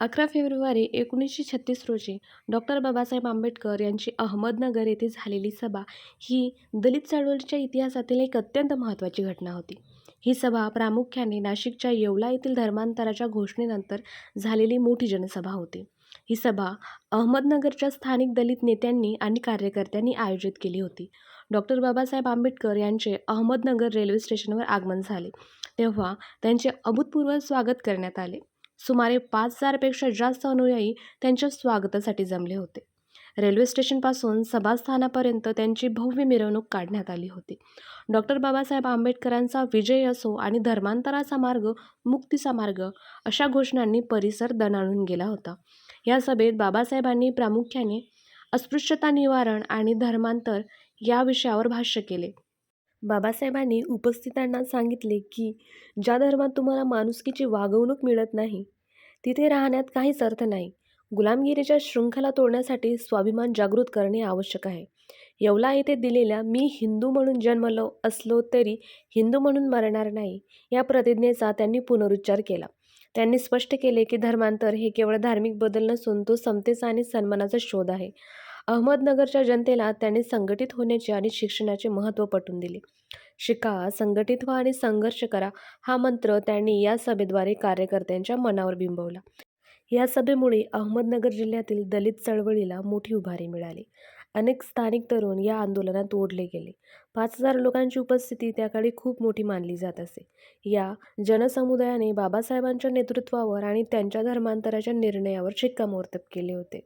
अकरा फेब्रुवारी एकोणीसशे छत्तीस रोजी डॉक्टर बाबासाहेब आंबेडकर यांची अहमदनगर येथे झालेली सभा ही दलित चळवळीच्या इतिहासातील एक अत्यंत महत्त्वाची घटना होती. ही सभा प्रामुख्याने नाशिकच्या येवला येथील धर्मांतराच्या घोषणेनंतर झालेली मोठी जनसभा होती. ही सभा अहमदनगरच्या स्थानिक दलित नेत्यांनी आणि कार्यकर्त्यांनी आयोजित केली होती. डॉक्टर बाबासाहेब आंबेडकर यांचे अहमदनगर रेल्वे स्टेशनवर आगमन झाले. तेव्हा त्यांचे अभूतपूर्व स्वागत करण्यात आले. सुमारे पाच हजारपेक्षा जास्त अनुयायी त्यांच्या स्वागतासाठी जमले होते. रेल्वे स्टेशनपासून सभास्थानापर्यंत त्यांची भव्य मिरवणूक काढण्यात आली होती. डॉक्टर बाबासाहेब आंबेडकरांचा विजय असो आणि धर्मांतराचा मार्ग मुक्तीचा मार्ग अशा घोषणांनी परिसर दणाणून गेला होता. या सभेत बाबासाहेबांनी प्रामुख्याने अस्पृश्यता निवारण आणि धर्मांतर या विषयावर भाष्य केले. बाबासाहेबांनी उपस्थितांना सांगितले की ज्या धर्मात तुम्हाला माणुसकीची वागवणूक मिळत नाही तिथे राहण्यात काहीच अर्थ नाही. गुलामगिरीच्या शृंखला तोडण्यासाठी स्वाभिमान जागृत करणे आवश्यक आहे. येवला येथे दिलेल्या मी हिंदू म्हणून जन्मलो असलो तरी हिंदू म्हणून मरणार नाही या प्रतिज्ञेचा त्यांनी पुनरुच्चार केला. त्यांनी स्पष्ट केले की धर्मांतर हे केवळ धार्मिक बदल नसून तो समतेचा आणि सन्मानाचा शोध आहे. अहमदनगरच्या जनतेला त्यांनी संघटित होण्याचे आणि शिक्षणाचे महत्त्व पटवून दिले. शिका संघटित व्हा आणि संघर्ष करा हा मंत्र त्यांनी या सभेद्वारे कार्यकर्त्यांच्या मनावर बिंबवला. या सभेमुळे अहमदनगर जिल्ह्यातील दलित चळवळीला मोठी उभारी मिळाली. अनेक स्थानिक तरुण या आंदोलनात ओढले गेले. पाच हजार लोकांची उपस्थिती त्या काळी खूप मोठी मानली जात असे. या जनसमुदायाने बाबासाहेबांच्या नेतृत्वावर आणि त्यांच्या धर्मांतराच्या निर्णयावर शिक्कामोर्तब केले होते.